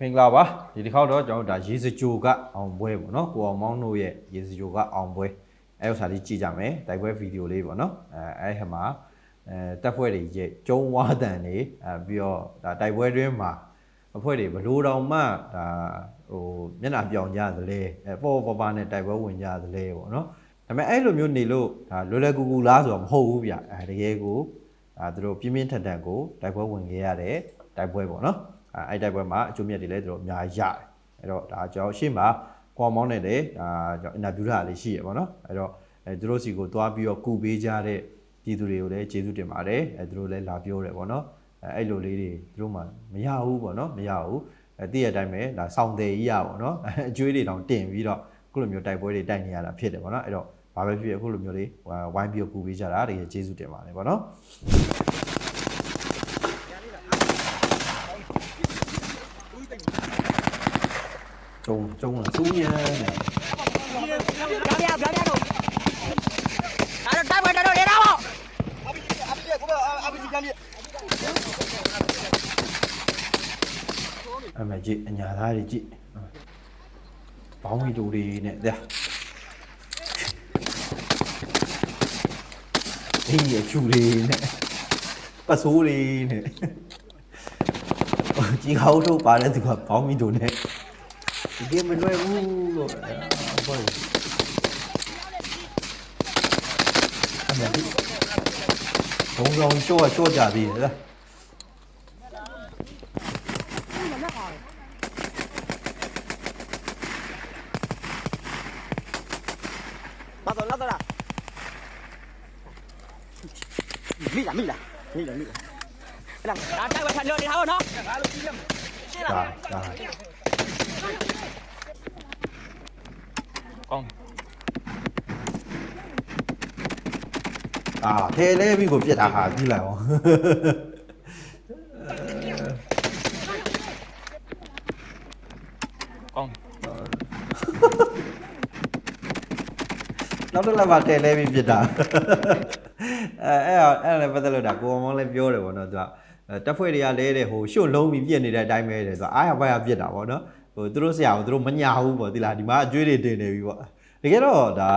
မင်္ဂလာပါဒီတစ်ခေါက်တော့ကျွန်တော်တို့ဒါရေစကြိုကအောင်ပွဲပေါ့နော်ကိုအောင်မောင်းတို့ရဲ့ရေစကြိုကအောင်ပွဲအဲဥစ္စာလေးကြည့်ကြမယ်တိုက်ပွဲဗီဒီယိုလေးပေါ့နော်အဲအဲဟမှာအဲတက်ဖွဲ့တွေရဲ့ကျုံဝါတန်တွေအဲပြီးတော့ဒါတိုက်ပွဲတွင်းမှာအဖွဲ့တွေဘလို့တောင်မှဒါဟိုမျက်နှာပြောင်ကြသလဲအဲပေါ်ပေါ်ပါနဲ့တိုက်ပွဲဝင်ကြသလဲပေါ့နော်ဒါပေမဲ့အဲ့လိုမျိုးနေလို့ဒါလွယ်လွယ်ကူကူလားဆိုတော့မဟုတ်ဘူးဗျအဲတကယ်ကိုဒါသူတို့ပြင်းပြင်းထန်ထန်ကိုတိုက်ပွဲဝင်ခဲ့ရတဲ့တိုက်ပွဲပေါ့နော် အဲအဲ့တိုက်ပွဲမှာအကျိုးမြတ်တွေလည်းသူတို့အများကြီးရတယ်အဲ့တော့ဒါကျွန်တော်ရှေ့မှာကွန်မောင်းနဲ့လည်းဒါကျွန်တော်အင်တာဗျူးတာလေးရှိရပါတော့အဲ့တော့အဲသူတို့စီကိုသွားပြီးတော့ကူပေးကြတဲ့ပြည်သူတွေကိုလည်းကျေးဇူးတင်ပါတယ်အဲသူတို့လည်းလာပြောတယ်ပေါ့နော်အဲအဲ့လိုလေးတွေသူတို့မှမရဘူးပေါ့နော်မရဘူးအဲတည့်ရတိုင်းပဲဒါစောင့်တယ်ကြီးရပေါ့နော်အကျွေးတွေတောင်တင်ပြီးတော့အခုလိုမျိုးတိုက်ပွဲတွေတိုက်နေရတာဖြစ်တယ်ပေါ့နော်အဲ့တော့ဘာပဲဖြစ်ဖြစ်အခုလိုမျိုးလေးဝိုင်းပြီးတော့ကူပေးကြတာတကယ်ကျေးဇူးတင်ပါတယ်ပေါ့နော် ကျုံကျုံလာစိုးရမ်းနေအဲ့တော့တိုက်ပွဲတော့နေတာပေါ့အပိအပိကိုအပိပြန်ပြေအမကြည့်အညာသားတွေကြည့်ဘောင်းဝီတူတွေနဲ့ကြာအေးရချူတွေနဲ့ပစိုးတွေနဲ့ကြီးကောက်ထုတ်ပါတဲ့သူကဘောင်းဝီတူနဲ့ ဒီကမလွယ်ဘူးလို့ဘောအမေကြည့်ဘုံဆောင်ရှိုးရှိုးကြပြီလား အာထဲလဲပြီးကိုပြစ်တာဟာကြည့်လိုက်အောင်ကောင်းနောက်တစ်လက်မှာထဲလဲပြီးပြစ်တာအဲအဲ့ဒါအဲ့ဒါလည်းပတ်သက်လို့ဒါကိုအောင်မောင်းလည်းပြောတယ်ပေါ့နော်သူကအဲတက်ဖွဲ့တွေကလဲတဲ့ဟိုရှုပ်လုံးပြီးပြစ်နေတဲ့အတိုင်းပဲတဲ့သူကအားရပါရပြစ်တာပေါ့နော်ဟိုသူတို့ဆရာကသူတို့မညာဘူးပေါ့ဒီလားဒီမှာအကျွေးတွေတင်နေပြီပေါ့တကယ်တော့ဒါ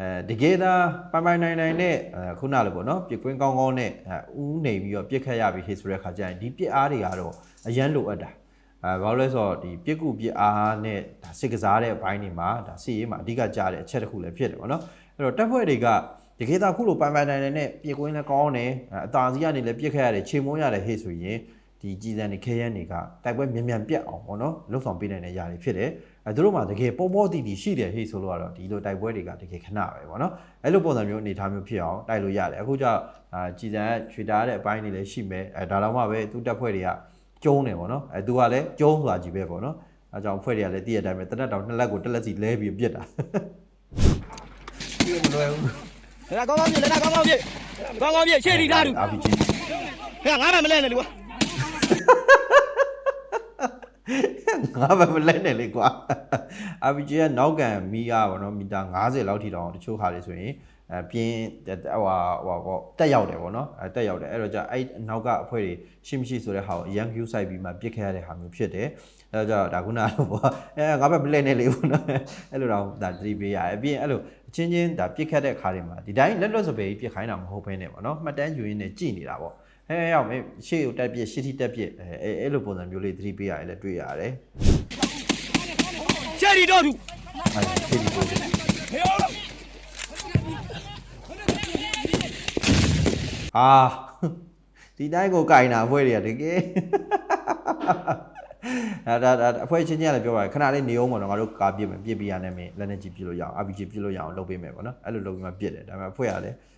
အဲတကယ်သာပိုင်ပိုင်နိုင်နိုင်နဲ့အဲခုနလိုပေါ့နော်ပြစ်ကွင်းကောင်းကောင်းနဲ့အဲဦးနေပြီးတော့ပြစ်ခတ်ရပြီဟေ့ဆိုတဲ့ခါကျရင်ဒီပြစ်အားတွေကတော့အရန်လိုအပ်တာအဲဘာလို့လဲဆိုတော့ဒီပြစ်ကူပြစ်အားနဲ့ဒါစစ်ကစားတဲ့အပိုင်းတွေမှာဒါစီရေးမှာအဓိကကြားတဲ့အချက်တစ်ခုလည်းဖြစ်တယ်ပေါ့နော်အဲ့တော့တက်ဖွဲ့တွေကတကယ်တော့ခုလိုပိုင်ပိုင်နိုင်နိုင်နဲ့ပြစ်ကွင်းလည်းကောင်းတယ်အဲအသာစီးကနေလည်းပြစ်ခတ်ရတယ်ချိန်မုန်းရတယ်ဟေ့ဆိုရင် ဒီကြည်စံတွေခဲရန်တွေကတိုက်ပွဲမြန်မြန်ပြတ်အောင်ပေါ့နော်လှုပ်ဆောင်ပေးနိုင်တဲ့အရာတွေဖြစ်တယ်အဲတို့မှတကယ်ပေါ်ပေါ်တီတီရှိတယ်ဟေ့ဆိုလို့ကတော့ဒီလိုတိုက်ပွဲတွေကတကယ်ခဏပဲပေါ့နော်အဲလိုပုံစံမျိုးအနေထားမျိုးဖြစ်အောင်တိုက်လို့ရတယ်အခုကြောင့်အာကြည်စံချွေတာတဲ့အပိုင်းတွေလည်းရှိမယ်အဲဒါတော့မှပဲသူ့တပ်ဖွဲ့တွေကကျုံးတယ်ပေါ့နော်အဲသူကလည်းကျုံးဆိုတာကြီးပဲပေါ့နော်အဲကြောင့်ဖွဲ့တွေကလည်းတည့်ရတိုင်းပဲတနက်တောင်နှစ်လက်ကိုတစ်လက်စီလဲပြီးပြစ်တာဒီမလွယ်ဘူးလက်ကောင်းကောင်းပြလက်ကောင်းကောင်းပြကောင်းကောင်းပြရှေ့ဒီသားသူအာဖီဂျီဟဲ့ငါမှမလဲနဲ့လူက ငါပဲမလိုက်နဲ့လေကွာ RPG ကနောက်ကန်မီယာပေါ့နော်မီတာ90လောက်ထိတောင်တချို့ဟာတွေဆိုရင်အပြင်းဟိုဟာပေါ့တက်ရောက်တယ်ပေါ့နော်အဲတက်ရောက်တယ်အဲ့တော့じゃအဲ့နောက်ကအဖွဲတွေရှိမရှိဆိုတဲ့ဟာကိုအရန် view site ပြီးမှပြစ်ခဲ့ရတဲ့ဟာမျိုးဖြစ်တယ်အဲ့တော့ဒါခုနလိုပေါ့အဲငါပဲမလဲနဲ့လေပေါ့နော်အဲ့လိုတော့ဒါသတိပေးရတယ်အပြင်အဲ့လိုအချင်းချင်းဒါပြစ်ခတ်တဲ့ခါတွေမှာဒီတိုင်းလက်လွတ်စပယ်ကြီးပြစ်ခိုင်းတာမဟုတ်ဘဲနဲ့ပေါ့နော်မှတ်တမ်းယူရင်းနဲ့ကြည်နေတာပေါ့ ဟဲ့ရောက်မေးရှေ့ကိုတက်ပြစ်ရှေ့ထိတက်ပြစ်အဲအဲအဲ့လိုပုံစံမျိုးလေးသတိပေးရတယ်လည်းတွေ့ရတယ်ရှေ့ဒီတော့တူအဲ့ဒါရှေ့ဒီပုံစံအာဒီတိုင်းကိုကင်တာအဖွဲတွေကတကယ်ဒါဒါဒါအဖွဲချင်းချင်းလည်းပြောပါတယ်ခဏလေးနေအောင်ပေါ့နော်ငါတို့ကာပြစ်မယ်ပြစ်ပြရနဲ့မင်းလက်နဲ့ကြည့်ပြစ်လို့ရအောင် RPG ပြစ်လို့ရအောင်လုပ်ပေးမယ်ပေါ့နော်အဲ့လိုလုပ်ပြီးမှပြစ်တယ်ဒါပေမဲ့အဖွဲကလည်းအဲ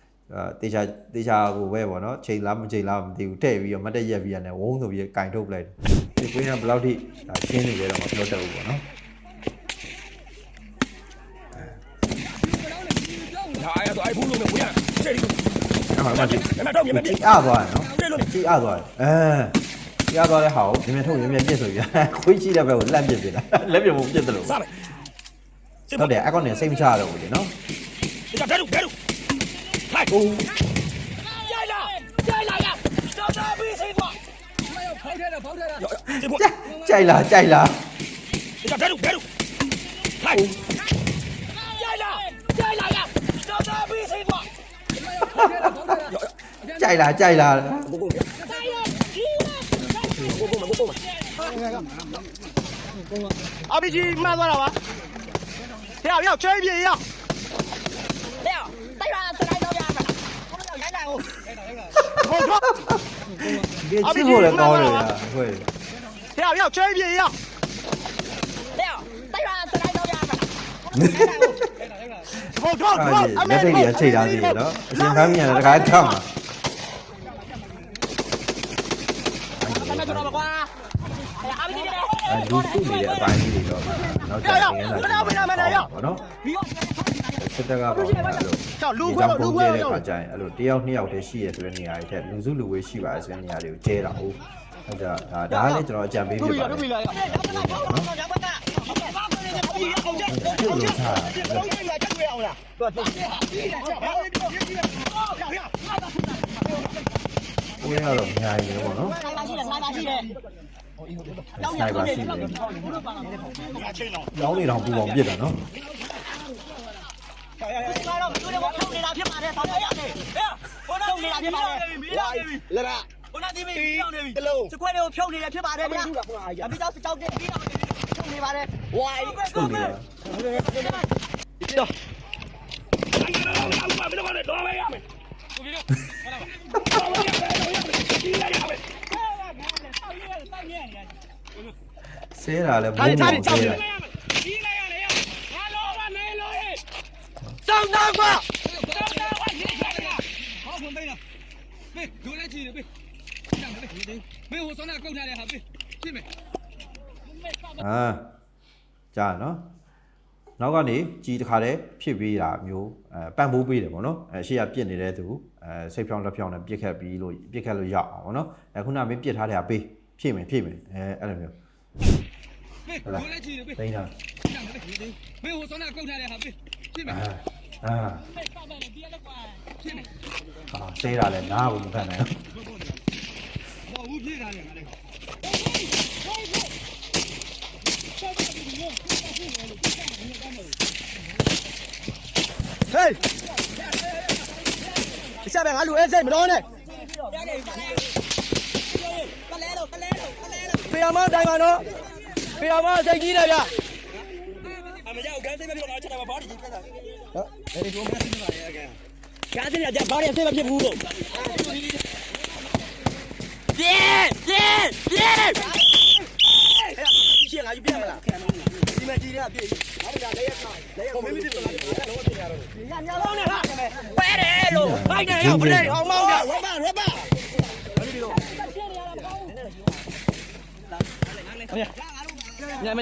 တေချာတေချာကိုပဲပေါ့နော်ချိန်လားမချိန်လားမသိဘူးတဲ့ပြီးတော့မတ်တက်ရက်ပြီးရတယ်ဝုန်းဆိုပြီးကင်ထုတ်ပလိုက်တယ်ဒီကွင်းကဘယ်လောက်ထိဒါရှင်းနေကြတော့မပြောတတ်ဘူးပေါ့နော်ဟာအဲ့တော့အဲ့ဘူးလို့မဝင်ရရှေ့ဒီအဲ့မှာမှကြည့်မတော့မြင်မကြပြည့်အားသွားတယ်နော်ပြလို့ကြည့်အားသွားတယ်အဲကြည့်အားသွားတဲ့ဟာကိုမြင်မြင်ထုတ်မြင်မြင်ပြစ်ဆိုပြီးခွေးရှိတဲ့ဘက်ကိုလက်ပြစ်ပြစ်တာလက်ပြစ်ဖို့ပြစ်တယ်လို့စားမယ်ဟုတ်တယ်အကောင့်နဲ့စိတ်မချရတော့ဘူးလေနော်ဒီကဘဲလို့ဘဲလို့ ဟိုက် အိုး ရိုက်လာရိုက်လာရတော်တော်ပြီးစိတ်ကွာ 这个过， ကြိုက်လားကြိုက်လား 你叫站住，站住，来，来了，来了呀！找他比谁多？ ကြိုက်လားကြိုက်လား 过过，哎呀，你过过嘛，过过嘛， RPG 慢多少吧？要要追别要。六，带上自来刀边上， 我们要严战哦。我说， ဒီချစ်ဖို့လည်းကောင်းတယ်ဗျာဟုတ် 要要追别要。六，带上自来刀边上，我们要严战哦。我说， အဲ့ဒီလက်ထိတ်တွေကချိန်ထားသေးတယ်နော်အရှင်ဖမ်းမြန်တယ်တခါထောက်မှာ 咱们知道吧，瓜？哎呀，RPG 这 အဲလူစုနေတဲ့အပိုင်းကြီးတွေတော့နောက်ကျရင်လည်းပေါ့နော် စစ်တက်ကပါကြောက်လူခွဲလူခွဲတဲ့ခါကျရင်အဲ့လိုတယောက်နှစ်ယောက်တည်းရှိရဆိုတဲ့နေရာတွေထက်လူစုလူဝေးရှိပါတယ်ဆိုတဲ့နေရာတွေကိုကျဲတာဟုတ်အဲ့ဒါဒါလည်းကျွန်တော်အကြံပေးပြပါတယ်ဟုတ်ပြီလားဟုတ်ပြီလားကိုရတော့အများကြီးပဲပေါ့နော်။လိုက်ပါရှိတယ်လိုက်ပါရှိတယ်။ရောက်ရပါရှိတယ်။ရောင်းနေတော့ပူပေါင်းပြစ်တာနော်။ ဒီမှာတော့မတွေ့တော့ထုံနေတာဖြစ်ပါတယ်ဆောင်းရတယ်ဟဲ့ဟိုနာဒီမီးလောင်နေပြီမီးလောင်နေပြီလာလာဟိုနာဒီမီးလောင်နေပြီတလုံးစခွဲတွေကိုဖြုတ်နေတယ်ဖြစ်ပါတယ်ဗျာအပိတော့စကြောက်တဲ့မီးလောင်နေပြီဖြုတ်နေပါတယ်ဝိုင်းဖြုတ်နေတာတော့ဘာလို့လဲတော့မဲရမယ်ကိုကြီးတော့ဟဲ့လားဘာလို့လဲတော့ရမယ်ဒီရရမယ်ဟဲ့လားငါလည်းဆောက်ရဲဆောက်ရဲနေရတယ်ဆဲတာလည်းဘုံဘုံဆဲတာ 上当吧！အာကြာနော်နောက်ကနေကြီးတစ်ခါတည်းဖြစ်ပြီးတာမျိုးအဲပန့်ပိုးပေးတယ်ပေါ့နော်အဲရှေ့ကပြစ်နေတဲ့သူအဲစိတ်ဖြောင်းလက်ဖြောင်းနဲ့ပြစ်ခတ်ပြီးလို့ပြစ်ခတ်လို့ရအောင်ပေါ့နော်အဲခုနမင်းပြစ်ထားတဲ့ဟာပေးဖြည့်မယ်ဖြည့်မယ်အဲအဲ့လိုမျိုးဟုတ်လားသိန်းတာ 没有，我上那够他的哈，别，进来。 အာဟာစေးတာလဲနားကိုမခံနိုင်ဘူးဘူးပြေးတာလဲငါလည်းဟေးအစားပဲငါလူအဲစိတ်မတော်နဲ့ပလဲလို့ပလဲလို့ပလဲလို့ဖေယမတိုင်ပါနော်ဖေယမစိတ်ကြီးတယ်ဗျအမရောက်ကန်စိတ်မပြောတော့ချက်တာဘာဘာကြီးပြတ်တာ ကားစင်ကြဘာလဲစိတ်မဖြစ်ဘူးလို့ပြေးပြေးပြေးရှင်းလာပြီပြန်လာဒီမကြီးရပြေးငါတို့ကလည်းရထားလည်းရမင်းမသိဘူးလားတော့တင်ရတော့ညညလုံးနဲ့ဟာပဲတယ်လို့ဘိုက်နဲ့ရောက်ပလေအောင်မောင်းကြရပါရပါညမ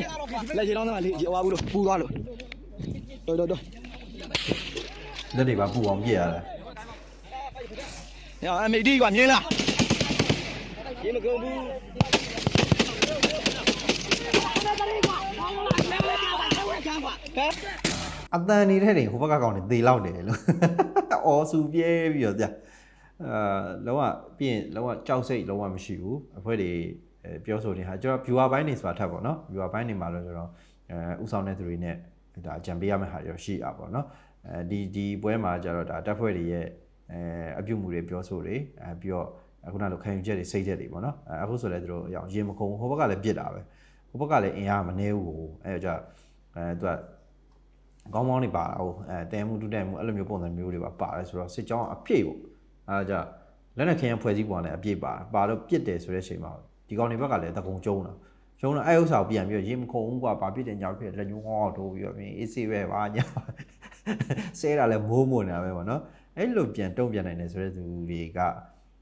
လက်ချေတော့တော့လေဟွာဘူးလို့ပူသွားလို့တော်တော်တော် လက်တွေပါပူအောင်ပြစ်ရတယ်။ညအမေဒီကမြင်လား။ရေမကုန်ဘူး။ဟမ်အတန်နေတဲ့တွေဟိုဘက်ကကောင်တွေသေလောက်တယ်လို့အော်စူပြဲပြီးတော့ဗျအာလောကပြီးရင်လောကကြောက်စိတ်လောကမရှိဘူးအဖွဲတွေအဲပြောဆိုနေတာကျွန်တော် viewer ဘိုင်းနေဆိုတာထပ်ပေါ့နော် viewer ဘိုင်းနေမှာလို့ကျွန်တော်အဲဥဆောင်တဲ့သူတွေနဲ့ဒါအကြံပေးရမယ့်ဟာတွေရှိอ่ะပေါ့နော် အဲဒီဒီပွဲမှာကျတော့ဒါတက်ဖွဲ့တွေရဲ့အဲအပြုတ်မှုတွေပြောဆိုတွေအဲပြီးတော့အခုနလိုခံယူချက်တွေစိတ်ချက်တွေပေါ့နော်အဲအခုဆိုလည်းသူတို့အရောင်ရင်မခုံဟိုဘက်ကလည်းပြစ်တာပဲဟိုဘက်ကလည်းအင်အားမနှဲဘူးအဲကြအဲသူကကောင်းကောင်းနေပါဟိုအဲတဲမှုတူတဲမှုအဲ့လိုမျိုးပုံစံမျိုးတွေပါပါတယ်ဆိုတော့စစ်ကြောင်းအပြည့်ပေါ့အဲဒါကြလက်နဲ့ခရင်ဖွဲ့စည်းပုံနဲ့အပြည့်ပါပါတော့ပြစ်တယ်ဆိုတဲ့အချိန်မှာဒီကောင်တွေဘက်ကလည်းတကုံကျုံးတာကျုံးတော့အဲ့ဥစ္စာကိုပြန်ပြီးတော့ရေမခုံဘူးကွာဘာပြစ်တယ်ညာပြစ်တယ်လက်ညှိုးဟောထိုးပြီးတော့ပြီးအေးစေးပဲပါညာ ဆဲတာလည်းမိုးမွနေတာပဲပေါ့နော်အဲ့လိုပြန်တုံ့ပြန်နိုင်တယ်ဆိုတဲ့သူတွေက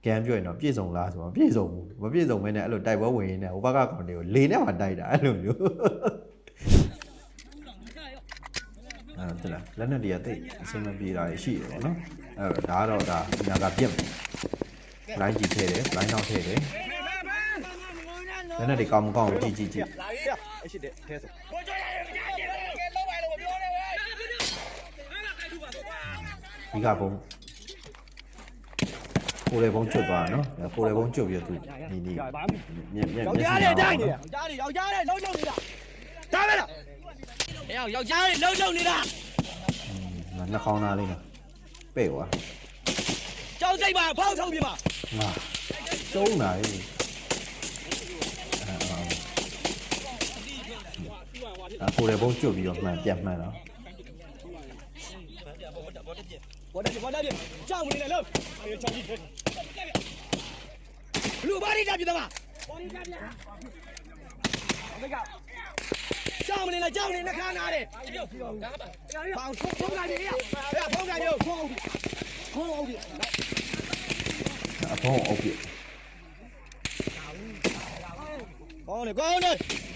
ကံပြောရင်တော့ပြည့်စုံလားဆိုတော့ပြည့်စုံဘူးမပြည့်စုံမဲနဲ့အဲ့လိုတိုက်ပွဲဝင်ရင်းနဲ့ဟိုဘက်ကကောင်တွေကိုလေနဲ့မှတိုက်တာအဲ့လိုမျိုးအဲ့ဒါလားလက်နဲ့တည်းကတိတ်အစင်မပြေတာရှိတယ်ပေါ့နော်အဲ့ဒါတော့ဒါညာကပြက်မယ်လိုင်းကြည့်ထဲတယ်လိုင်းနောက်ထဲတယ်လက်နဲ့တည်းကောင်းမကောင်းကြည့်ကြည့်ကြည့်လာရ။အရှိတဲ့ထဲဆို ဒီကဘုံကိုယ်လေဘုံကျွတ်သွားတာနော်ကိုယ်လေဘုံကျွတ်ပြီးတော့သူဒီဒီမြက်မြက်ယောမျက်က်ျားစိတွေမှာတိုင်းနေယောက်ျားတွေယောက်ျားတွေလုံးလုံးနေတာဒါပဲလားအေးယောက်ျားတွေလုံးလုံးနေတာနှာခေါင်းသားလေးနော်ပဲ့သွားကြောက်စိတ်ပါဖောက်ထုတ်ပြပါငါကျုံးလာလေအာကိုယ်လေဘုံကျွတ်ပြီးတော့မှန်ပြန်မှန်တော့ ဘောတက်ဘောတက်ပြကြောက်မနေနဲ့လို့အေးချောင်းကြီးလူဘာတွေတက်ပြသမားဘောတွေတက်ပြဘယ်ကကြောက်မနေနဲ့ကြောက်နေနှခါနာတယ်ဘောင်ဖုန်းကနေရဖုန်းကနေဖုန်းဖုန်းအောင်ပြီအဖုံးအုပ်ပြကောင်းတယ်ကောင်းတယ်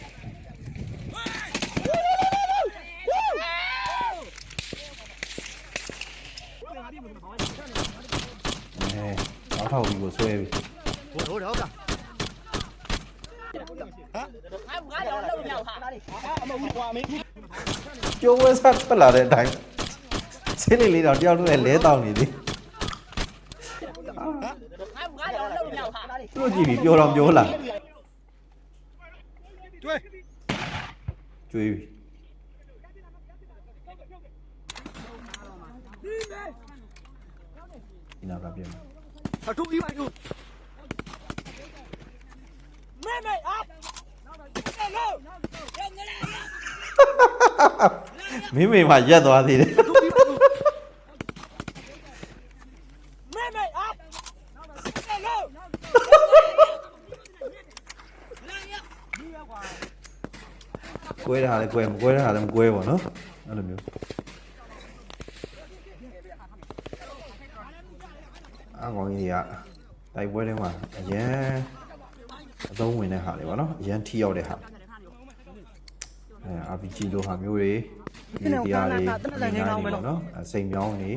အဲနောက်ထောက်ပြီးကိုဆွဲပြီးဟိုတော့ကဟာငါတော့လုံးရောက်ဟာအမဟုတ်ကွာမင်းကျိုးဝဲစားထွက်လာတဲ့အတိုင်းဆေးလေးလေးတော့တယောက်တည်းလဲတောင်းနေသည်ငါတော့လုံးရောက်ဟာသူ့ကြည့်ပြီးပြောတော့ပြောလာတွေ့ကျွေးပြီဒီနောက်ကပြင်မယ် အထူးပြီးပါတူမဲမဲအာဟဲ့လို့ မင်းမေမှာရက်သွားသေးတယ်မဲမဲအာဟဲ့လို့ကွဲတာလည်းကွဲမကွဲတာလည်းမကွဲပါနော်အဲ့လိုမျိုးအကောင်ကြီးတွေကတိုက်ပွဲတွေမှာအရန်အသုံးဝင်တဲ့ဟာတွေပေါ့နော်အရန်ထိရောက်တဲ့ဟာအဲ RPG လိုဟာမျိုးတွေဒီတရားတွေဒီနားတွေပေါ့နော်အစိမ်မြောင်းတွေ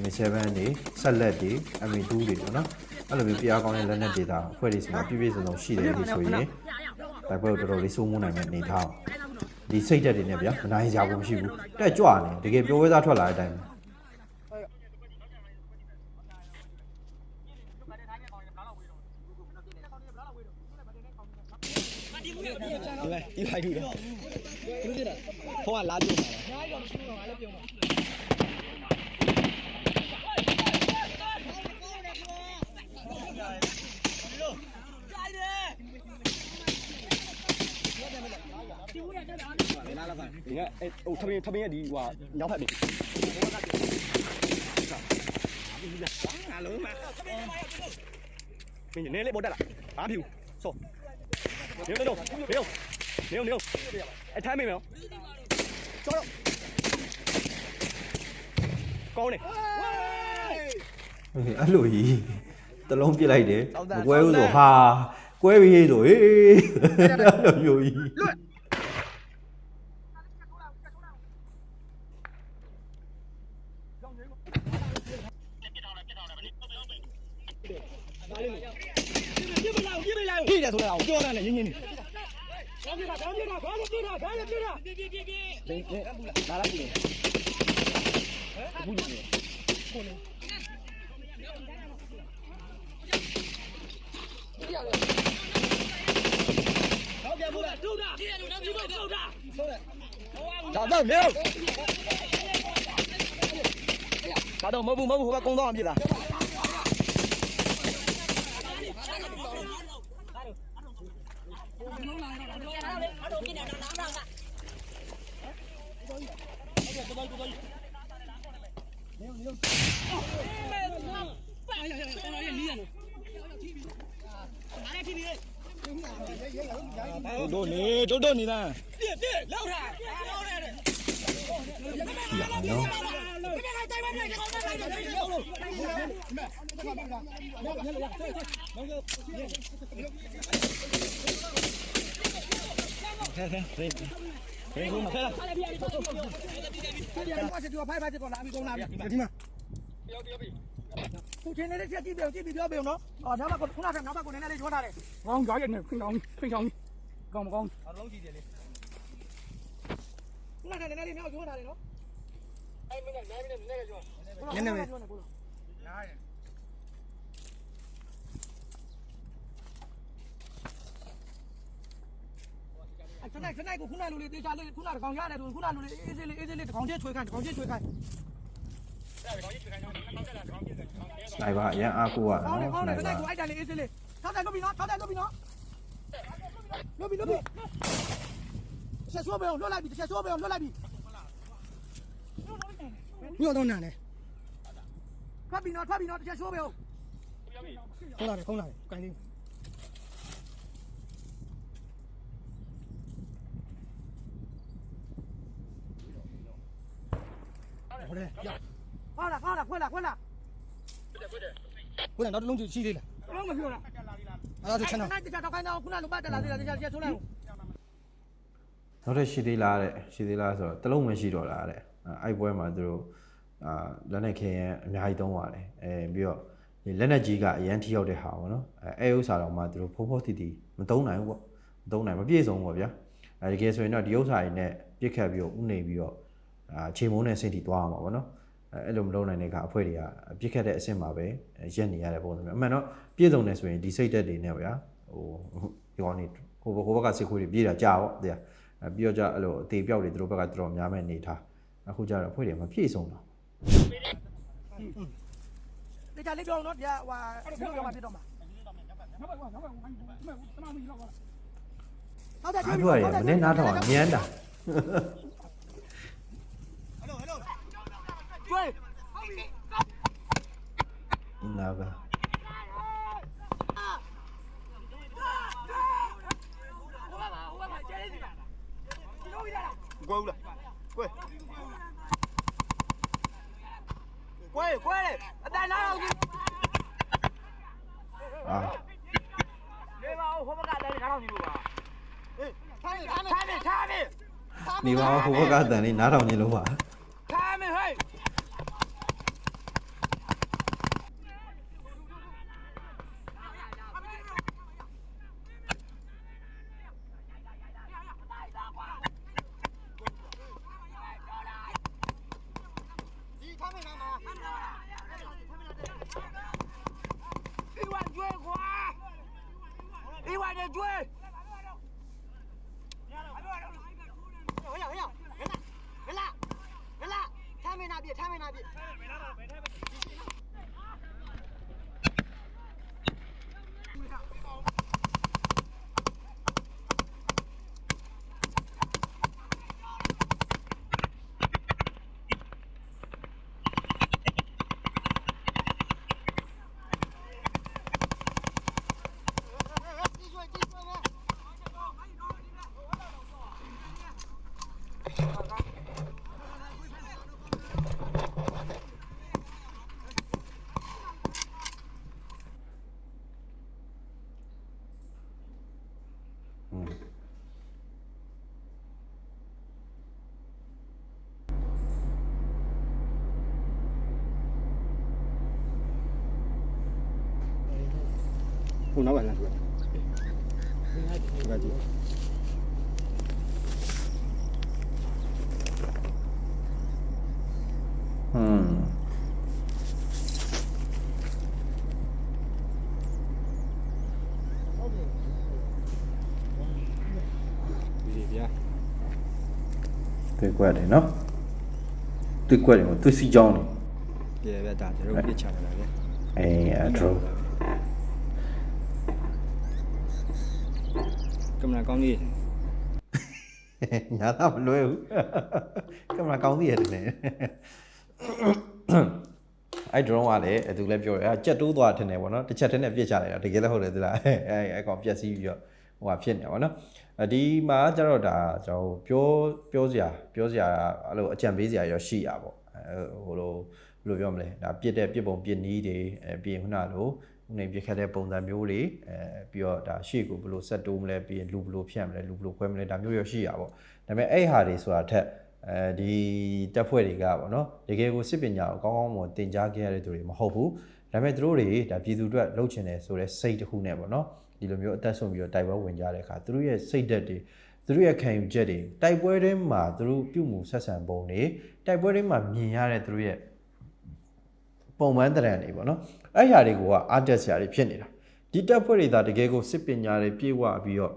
M7 တွေဆက်လက်တွေ M2 တွေပေါ့နော်အဲ့လိုမျိုးတရားကောင်းတဲ့လက်နက်တွေဒါအဖွဲ့တွေစီမှာပြည့်ပြည့်စုံစုံရှိတယ်လို့ဆိုရင်တိုက်ပွဲကိုတော်တော်လေးစိုးမိုးနိုင်တဲ့အနေထားပါဒီစိတ်တက်တွေနဲ့ဗျာမနိုင်ကြဘူးမရှိဘူးတက်ကြွနေတကယ်ပြောဝဲစားထွက်လာတဲ့အတိုင်းပဲဒီမဲ့ဒီဖိုက် တူတော့ဖုန်းကလာပြုံးပါလားဒီကအဲဟိုထမင်းထမင်းရဲ့ဒီဟိုညောက်ဖက်ပြီအားလုံးမှာမင်းနေလေပေါ်တက်လာဘာဖြူဆောနေနေနေနေနေအထိုင်းမေမေ ကျော်တော့ကောင်းနေအဲ့လိုကြီးတလုံးပြစ်လိုက်တယ်မကွဲဘူးဆိုဟာကွဲပြီဆိုဟေးအဲ့လိုမျိုးကြီးပြည့်တယ်ဆိုတာကိုပြောတယ်ရင်းရင်းနေခေါင်းပြတာခေါင်းပြတာခေါင်းပြတာခေါင်းပြတာပြပြ ပြပြလာလာကြည့်ဘူးလေဟုတ်ကဲ့ဘူးလားဒုတာဒီလူတော့ဒီဘက်ဒု တာဆိုတယ်ဒါတော့မြေဒါတော့မဟုတ်ဘူးမဟုတ်ဘူးဟိုကကုန်းတော့ပြစ်လားတို့နေတို့တို့နေလားပြရနော်ခဲခဲ ဖေးဖေးဟိုမှာခဲလားဘာစစ်တူဖိုက်ဖိုက်တော့လာပြီကုန်လာပြီဒီမှာခုချင်းနေတဲ့ချက်ကြည့်ပြောကြည့်ပြီးပြောပြောနော်အော်နောက်ဘက်ခုနကနောက်ဘက်ကိုနည်းနည်းလေးကျွမ်းထားတယ်ကောင်းကြရဲ့နဲ့ခွင်းကောင်းခွင်းကောင်းကောင်းမကောင်းအလုံးကြည့်တယ်လေခုနကနည်းနည်းလေးနောက်ကျွမ်းထားတယ်နော်အဲ့မင်းနဲ့နိုင်မင်းနဲ့နည်းနည်းကျွမ်းနည်းနည်းကျွမ်း စနိုက်စနိုက်ကိုခုနလိုလေးတေချာလေးခုနတကောင်ရတယ်ဆိုခုနလိုလေးအေးစေးလေးအေးစေးလေးတကောင်ချင်းချွေခိုင်းတကောင်ချင်းချွေခိုင်းစနိုက်ပါအရင်အားကိုကကောင်းတယ်နော်ကောစင်းတယ်နိုက်စနိုပါက်ကိုအိုက်တယ်လေးအေးစေးလေးထောက်တယ်လုပ်ပြီနော်ထောက်တယ်လုပ်ပြီနော်လုပ်ပြီလုပ်ပြီဆက်ချိုးပဲအောင်လွတ်လိုက်ပြီဆက်ချိုးပဲအောင်လွတ်လိုက်ပြီညောတော့နာနေထွက်ပြီနော်ထွက်ပြီနော်ဆက်ချိုးပဲအောင်ခေါင်းလာတယ်ခေါင်းလာ တယ်ကိုင်းလေးဟုတ်တယ်ရခေါင်းလာခေါင်းလာခွက်လာခွက်လာခွက်လာတော့လုံးကြီးရှိသေးလားလုံးမပြောလားအဲ့ဒါဆိုချန်တော့အဲ့ဒါတော့ခိုင်းတော့ခုနလိုပတ်တက်လာသေးလားတရားချိုးလိုက်အောင်နောက်ထပ်ရှိသေးလားတဲ့ရှိသေးလားဆိုတော့တလုံးမရှိတော့လားတဲ့အဲ့ပွဲမှာသူတို့အာလက်နဲ့ခဲရန်အများကြီးသုံးပါတယ်အဲပြီးတော့ဒီလက်နဲ့ကြီးကအရန်ထိရောက်တဲ့ဟာပေါ့နော်အဲအဲဥစ္စာတော့မှသူတို့ဖိုးဖိုးတီတီမသုံးနိုင်ဘူးပေါ့မသုံးနိုင်မပြည့်စုံဘူးပေါ့ဗျာအဲတကယ်ဆိုရင်တော့ဒီဥစ္စာတွေနဲ့ပြစ်ခတ်ပြီးတော့ဥနေပြီးတော့အာ ခြေမုံးနဲ့စိတ်တီသွားအောင်ပါပေါ့နော်အဲအဲ့လိုမလုပ်နိုင်တဲ့ကအဖွဲတွေကပြစ်ခတ်တဲ့အဆင့်မှာပဲရက်နေရတဲ့ပုံစံမျိုးအမှန်တော့ပြည့်စုံတယ်ဆိုရင်ဒီစိတ်သက်တွေနဲ့ဗျာဟိုဒီကောင်နေဟိုဘဟိုဘက်ကစစ်ခွေးတွေပြေးတာကြာပေါ့တရားအဲပြီးတော့ကြအဲ့လိုအသေးပြောက်တွေသူတို့ဘက်ကတော်တော်များမဲ့နေထားအခုကျတော့ဖွဲ့တွေမပြည့်စုံတော့တရားလေးပြောတော့ဗျာဟိုဟာဒီလိုမှဖြစ်တော့မှာဟုတ်တယ်အားပြောရတယ်မနေ့နားထောင်ညမ်းတာ ကျွေးနာပါကွဲဦးလားကွဲကွဲကွဲအတန်နာအောင်အာနေပါဦးဟိုဘက်ကလည်းခါတော့နေလို့ပါဟေးထားနေထားနေထားနေထားနေနေပါဦးဟိုဘက်ကအတန်လေးနားထောင်နေလို့ပါ ခုနောက်ပါလားဆိုတော့ဒီကကြည့်อืมဒီဗျာတွေ့ကွက်တယ်နော်တွေ့ကွက်တယ် ကိုတွေ့စီကြောင်းတယ်ပြေဗျာဒါကျွန်တော်ပြစ်ချတာဗျာအေးအထရိုကင်မရာကောင်းကြီးညာတော့မလွယ်ဘူးကင်မရာကောင်းသေးရတယ်နဲ့အဲ့ drone ကလည်းသူလည်းပြောတယ်အဲကြက်တိုးသွားတယ်နဲ့ပေါ့နော်တစ်ချက်တည်းနဲ့ပြစ်ချလိုက်တာတကယ်လည်းဟုတ်တယ်သလားအဲအဲကောင်ပြက်စီးပြီးတော့ဟိုဟာဖြစ်နေတာပေါ့နော်အဒီမှာကျတော့ဒါကျွန်တော်ပြောပြောစရာပြောစရာအဲ့လိုအကြံပေးစရာရောရှိရပါပေါ့အဲဟိုလိုဘယ်လိုပြောမလဲဒါပြစ်တဲ့ပြစ်ပုံပြစ်နည်းတွေအဲပြီးရင်ခုနလိုခု နေပြစ်ခတ်တဲ့ပုံစံမျိုးတွေအဲပြီးတော့ဒါရှေ့ကိုဘယ်လိုဆက်တိုးမလဲပြီးရင်လူဘယ်လိုဖြတ်မလဲလူဘယ်လိုခွဲမလဲဒါမျိုးရောရှိရပါပေါ့ဒါပေမဲ့အဲ့ဟာတွေဆိုတာထက်အဲဒီတက်ဖွဲ့တွေကပေါ့နော်တကယ်ကိုစစ်ပညာကိုကောင်းကောင်းမွန်သင်ကြားခဲ့ရတဲ့သူတွေမဟုတ်ဘူးဒါပေမဲ့သူတို့တွေဒါပြည်သူအတွက်လှုပ်ချင်တယ်ဆိုတဲ့စိတ်တစ်ခုနဲ့ပေါ့နော်ဒီလိုမျိုးအသက်ဆုံးပြီးတော့တိုက်ပွဲဝင်ကြတဲ့အခါသူတို့ရဲ့စိတ်ဓာတ်တွေသူတို့ရဲ့ခံယူချက်တွေတိုက်ပွဲတွေမှာသူတို့ပြုမှုဆက်ဆံပုံတွေတိုက်ပွဲတွေမှာမြင်ရတဲ့သူတို့ရဲ့ ပုံမှန်တရံတွေပေါ့နော်အဲ့ဟာတွေကအားတက်စရာတွေဖြစ်နေတာဒီတက်ဖွဲ့တွေဒါတကယ်ကိုစစ်ပညာတွေပြေဝပြီးတော့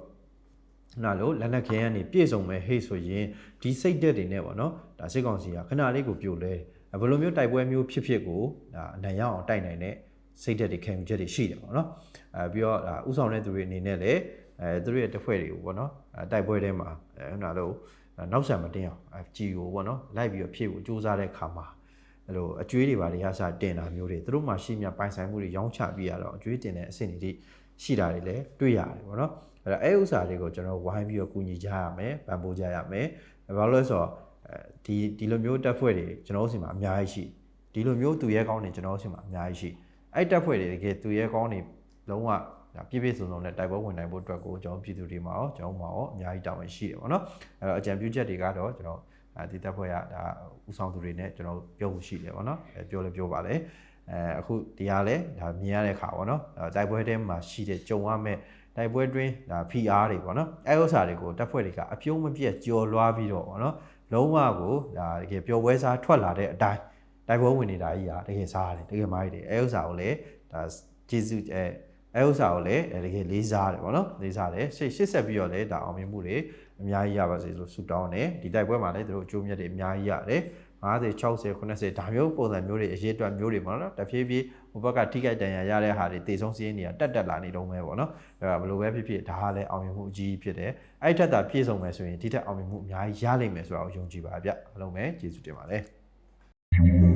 နာလို့လက်နက်ခဲရနေပြည့်စုံမဲ့ဟေ့ဆိုရင်ဒီစိတ်သက်တွေနဲ့ပေါ့နော်ဒါစစ်ကောင်စီကခဏလေးကိုပြိုလဲတယ်ဘယ်လိုမျိုးတိုက်ပွဲမျိုးဖြစ်ဖြစ်ကိုဒါအနိုင်ရအောင်တိုက်နိုင်တဲ့စိတ်သက်တွေခံယူချက်တွေရှိတယ်ပေါ့နော်အဲပြီးတော့ဒါဥဆောင်တဲ့သူတွေအနေနဲ့လည်းအဲသူတို့ရဲ့တပ်ဖွဲ့တွေကိုပေါ့နော်အဲတိုက်ပွဲထဲမှာအဲခဏလို့နောက်ဆံမတင်အောင် FG ကိုပေါ့နော်လိုက်ပြီးတော့ဖြည့်ဖို့စူးစမ်းတဲ့ခါမှာ အဲ့လိုအကျွေးတွေပါတွေဟာစတင်တာမျိုးတွေသူတို့မှရှိမြပိုင်ဆိုင်မှုတွေရောင်းချပြီးရတော့အကျွေးတင်တဲ့အဆင့်တွေတိရှိတာတွေလည်းတွေ့ရတယ်ပေါ့နော်အဲ့တော့အဲဥစ္စာတွေကိုကျွန်တော်ဝိုင်းပြီးတော့ကူညီကြရမယ်ပံ့ပိုးကြရမယ်ဘာလို့လဲဆိုတော့အဲဒီဒီလိုမျိုးတက်ဖွဲ့တွေကျွန်တော်တို့စီမှာအများကြီးရှိဒီလိုမျိုးသူရဲကောင်းတွေကျွန်တော်တို့စီမှာအများကြီးရှိအဲ့တက်ဖွဲ့တွေတကယ်သူရဲကောင်းတွေလုံးဝဒါပြည့်ပြည့်စုံစုံနဲ့တိုက်ပွဲဝင်နိုင်ဖို့အတွက်ကိုကျွန်တော်ပြည်သူတွေမှာရောကျွန်တော်မှာရောအများကြီးတာဝန်ရှိတယ်ပေါ့နော်အဲ့တော့အကြံပြုချက်တွေကတော့ကျွန်တော် အဲဒီတက်ဖွဲ့ကဒါဥဆောင်သူတွေနဲ့ကျွန်တော်ပြောဖို့ရှိတယ်ပေါ့နော်အဲပြောလဲပြောပါလေအဲအခုဒီဟာလဲဒါမြင်ရတဲ့ခါပေါ့နော်တိုက်ပွဲထဲမှာရှိတဲ့ကြုံရမဲ့တိုက်ပွဲတွင်းဒါ PR တွေပေါ့နော်အဲဥစ္စာတွေကိုတပ်ဖွဲ့တွေကအပြုံးမပြတ်ကြော်လွှားပြီးတော့ပေါ့နော်လုံးဝကိုဒါတကယ်ပျော်ပွဲစားထွက်လာတဲ့အတိုင်းတိုက်ပွဲဝင်နေတာကြီးဟာတကယ်စားရတယ်တကယ်မိုက်တယ်အဲဥစ္စာကိုလည်းဒါကျေးဇူးအဲအဲဥစ္စာကိုလည်းတကယ်လေးစားတယ်ပေါ့နော်လေးစားတယ်ရှေ့ရှေ့ဆက်ပြီးတော့လည်းဒါအောင်မြင်မှုတွေ အများကြီးရပါစေလို့ဆုတောင်းတယ်ဒီတိုက်ပွဲမှာလည်းတို့အကျိုးမြတ်တွေအများကြီးရတယ်50 60 80ဒါမျိုးပုံစံမျိုးတွေအရေးအတွက်မျိုးတွေပေါ့နော်တဖြည်းဖြည်းဟိုဘက်ကထိခိုက်တန်ရာရတဲ့ဟာတွေတေဆုံးစည်းနေတာတက်တက်လာနေတော့မဲပေါ့နော်အဲဒါဘယ်လိုပဲဖြစ်ဖြစ်ဒါဟာလည်းအောင်မြင်မှုအကြီးကြီးဖြစ်တယ်အဲ့ထက်သာပြည့်စုံမယ်ဆိုရင်ဒီထက်အောင်မြင်မှုအများကြီးရလိမ့်မယ်ဆိုတာကိုယုံကြည်ပါဗျအားလုံးပဲကျေးဇူးတင်ပါတယ်